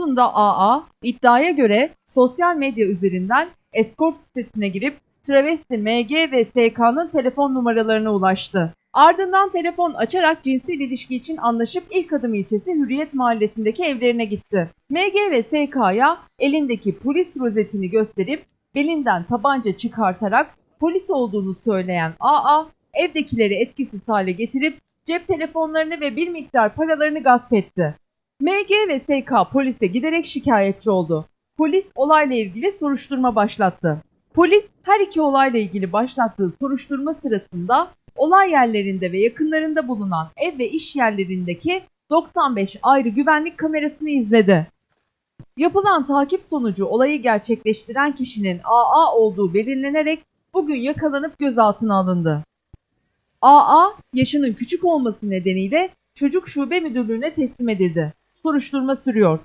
Samsun'da AA iddiaya göre sosyal medya üzerinden escort sitesine girip travesti MG ve SK'nın telefon numaralarına ulaştı. Ardından telefon açarak cinsel ilişki için anlaşıp ilk adım ilçesi Hürriyet Mahallesi'ndeki evlerine gitti. MG ve SK'ya elindeki polis rozetini gösterip belinden tabanca çıkartarak polis olduğunu söyleyen AA evdekileri etkisiz hale getirip cep telefonlarını ve bir miktar paralarını gasp etti. MG ve SK polise giderek şikayetçi oldu. Polis olayla ilgili soruşturma başlattı. Polis her iki olayla ilgili başlattığı soruşturma sırasında olay yerlerinde ve yakınlarında bulunan ev ve iş yerlerindeki 95 ayrı güvenlik kamerasını izledi. Yapılan takip sonucu olayı gerçekleştiren kişinin AA olduğu belirlenerek bugün yakalanıp gözaltına alındı. AA yaşının küçük olması nedeniyle çocuk şube müdürlüğüne teslim edildi. Soruşturma sürüyor.